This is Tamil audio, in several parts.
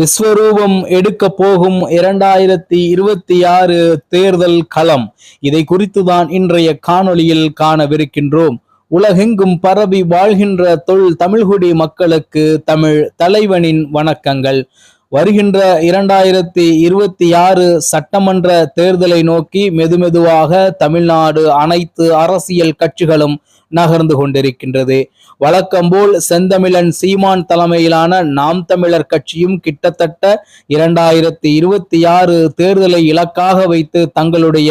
விஸ்வரூபம் எடுக்க போகும் இரண்டாயிரத்தி இருபத்தி ஆறு தேர்தல் களம். இதை குறித்துதான் இன்றைய காணொளியில் காணவிருக்கின்றோம். உலகெங்கும் பரவி வாழ்கின்ற தொல் தமிழ்குடி மக்களுக்கு தமிழ் தலைவனின் வணக்கங்கள். வருகின்ற இரண்டாயிரத்தி இருபத்தி ஆறு சட்டமன்ற தேர்தலை நோக்கி மெதுமெதுவாக தமிழ்நாடு அனைத்து அரசியல் கட்சிகளும் நகர்ந்து கொண்டிருக்கின்றது. வழக்கம்போல் செந்தமிழன் சீமான் தலைமையிலான நாம் தமிழர் கட்சியும் கிட்டத்தட்ட இரண்டாயிரத்தி இருபத்தி ஆறு தேர்தலை இலக்காக வைத்து தங்களுடைய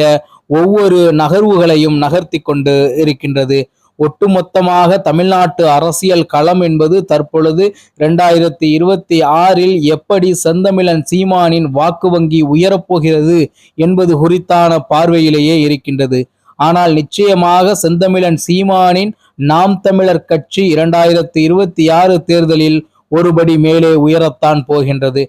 ஒவ்வொரு நகர்வுகளையும் நகர்த்தி கொண்டு இருக்கின்றது. ஒட்டுமொத்தமாக தமிழ்நாட்டு அரசியல் களம் என்பது தற்பொழுது இரண்டாயிரத்தி இருபத்தி ஆறில் எப்படி செந்தமிழன் சீமானின் வாக்கு வங்கி உயரப்போகிறது என்பது குறித்தான பார்வையிலேயே இருக்கின்றது. ஆனால் நிச்சயமாக செந்தமிழன் சீமானின் நாம் தமிழர் கட்சி இரண்டாயிரத்தி இருபத்தி ஆறு தேர்தலில் ஒருபடி மேலே உயரத்தான் போகின்றது.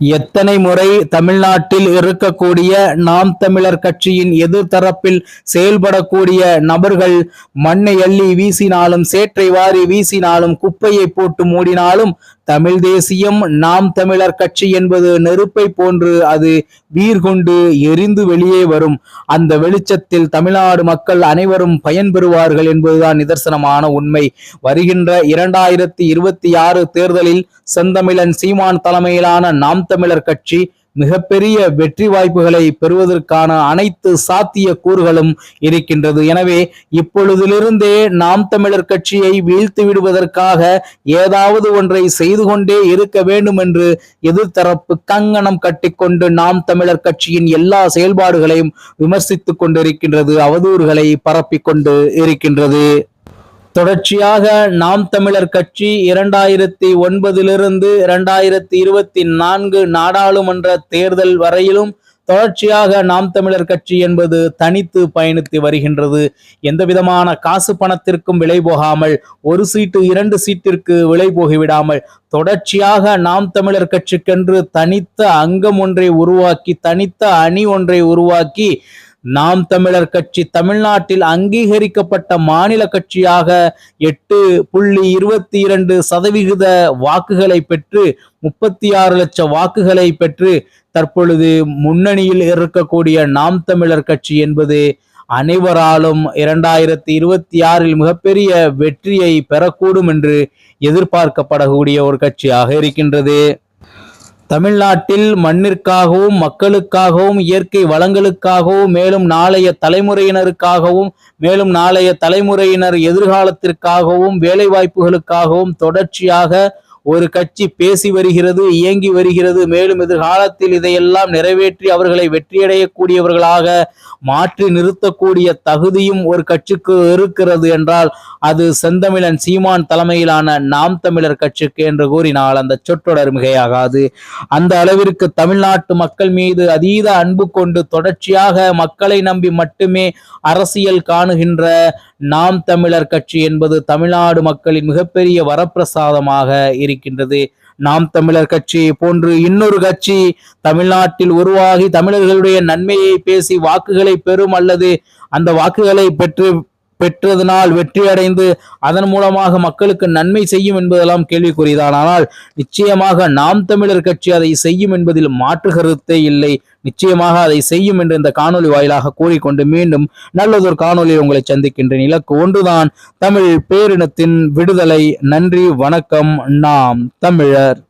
எத்தனை முறை தமிழ்நாட்டில் இருக்கக்கூடிய நாம் தமிழர் கட்சியின் எதிர்த்தரப்பில் செயல்படக்கூடிய நபர்கள் மண்ணை அள்ளி வீசினாலும் சேற்றை வாரி வீசினாலும் குப்பையை போட்டு மூடினாலும் தமிழ் தேசியம் நாம் தமிழர் கட்சி என்பது நெருப்பை போன்று அது வீர்கொண்டு எரிந்து வெளியே வரும். அந்த வெளிச்சத்தில் தமிழ்நாடு மக்கள் அனைவரும் பயன்பெறுவார்கள் என்பதுதான் நிதர்சனமான உண்மை. வருகின்ற இரண்டாயிரத்தி இருபத்தி ஆறு தேர்தலில் செந்தமிழன் சீமான் தலைமையிலான நாம் தமிழர் கட்சி மிகப்பெரிய வெற்றி வாய்ப்புகளை பெறுவதற்கான அனைத்து சாத்திய கூறுகளும் இருக்கின்றது. எனவே இப்பொழுதிலிருந்தே நாம் தமிழர் கட்சியை வீழ்த்து விடுவதற்காக ஏதாவது ஒன்றை செய்து கொண்டே இருக்க வேண்டும் என்று எதிர்த்தரப்பு கங்கணம் கட்டிக்கொண்டு நாம் தமிழர் கட்சியின் எல்லா செயல்பாடுகளையும் விமர்சித்துக் கொண்டிருக்கின்றது. அவதூறுகளை பரப்பிக்கொண்டு இருக்கின்றது. தொடர்ச்சியாக நாம் தமிழர் கட்சி இரண்டாயிரத்தி ஒன்பதிலிருந்து இரண்டாயிரத்தி இருபத்தி நான்கு நாடாளுமன்ற தேர்தல் வரையிலும் தொடர்ச்சியாக நாம் தமிழர் கட்சி என்பது தனித்து பயணித்து வருகின்றது. எந்த விதமான காசு பணத்திற்கும் விலை போகாமல் ஒரு சீட்டு இரண்டு சீட்டிற்கு விலை போகிவிடாமல் தொடர்ச்சியாக நாம் தமிழர் கட்சிக்கென்று தனித்த அங்கம் ஒன்றை உருவாக்கி தனித்த அணி ஒன்றை உருவாக்கி நாம் தமிழர் கட்சி தமிழ்நாட்டில் அங்கீகரிக்கப்பட்ட மாநில கட்சியாக எட்டு புள்ளி இருபத்தி இரண்டு சதவிகித வாக்குகளை பெற்று முப்பத்தி ஆறு லட்சம் வாக்குகளை பெற்று தற்பொழுது முன்னணியில் இருக்கக்கூடிய நாம் தமிழர் கட்சி என்பது அனைவராலும் இரண்டாயிரத்தி இருபத்தி ஆறில் மிகப்பெரிய வெற்றியை பெறக்கூடும் என்று எதிர்பார்க்கப்படக்கூடிய ஒரு கட்சியாக இருக்கின்றது. தமிழ்நாட்டில் மண்ணிற்காகவும் மக்களுக்காகவும் இயற்கை வளங்களுக்காகவும் மேலும் நாளைய தலைமுறையினருக்காகவும் மேலும் நாளைய தலைமுறையினர் எதிர்காலத்திற்காகவும் வேலைவாய்ப்புகளுக்காகவும் தொடர்ச்சியாக ஒரு கட்சி பேசி வருகிறது இயங்கி வருகிறது மேலும் எதிர்காலத்தில் இதையெல்லாம் நிறைவேற்றி அவர்களை வெற்றியடையக்கூடியவர்களாக மாற்றி நிறுத்தக்கூடிய தகுதியும் ஒரு கட்சிக்கு இருக்கிறது என்றால் அது செந்தமிழன் சீமான் தலைமையிலான நாம் தமிழர் கட்சிக்கு என்று கூறினால் அந்த சொற்றொடர் மிகையாகாது. அந்த அளவிற்கு தமிழ்நாட்டு மக்கள் மீது அதீத அன்பு கொண்டு தொடர்ச்சியாக மக்களை நம்பி மட்டுமே அரசியல் காணுகின்ற நாம் தமிழர் கட்சி என்பது தமிழ்நாடு மக்களின் மிகப்பெரிய வரப்பிரசாதமாக இருக்கின்றது. நாம் தமிழர் கட்சி போன்று இன்னொரு கட்சி தமிழ்நாட்டில் உருவாகி தமிழர்களுடைய நன்மையை பேசி வாக்குகளை பெறும் அல்லது அந்த வாக்குகளை பெற்று பெற்றதனால் வெற்றி அடைந்து அதன் மூலமாக மக்களுக்கு நன்மை செய்யும் என்பதெல்லாம் கேள்விக்குறிதான். ஆனால் நிச்சயமாக நாம் தமிழர் கட்சி அதை செய்யும் என்பதில் மாற்று கருத்தே இல்லை. நிச்சயமாக அதை செய்யும் என்று இந்த காணொலி வாயிலாக கூறிக்கொண்டு மீண்டும் நல்லதொரு காணொலியில் உங்களை சந்திக்கின்றேன். இலக்கு ஒன்றுதான் தமிழ் பேரினத்தின் விடுதலை. நன்றி வணக்கம். நாம் தமிழர்.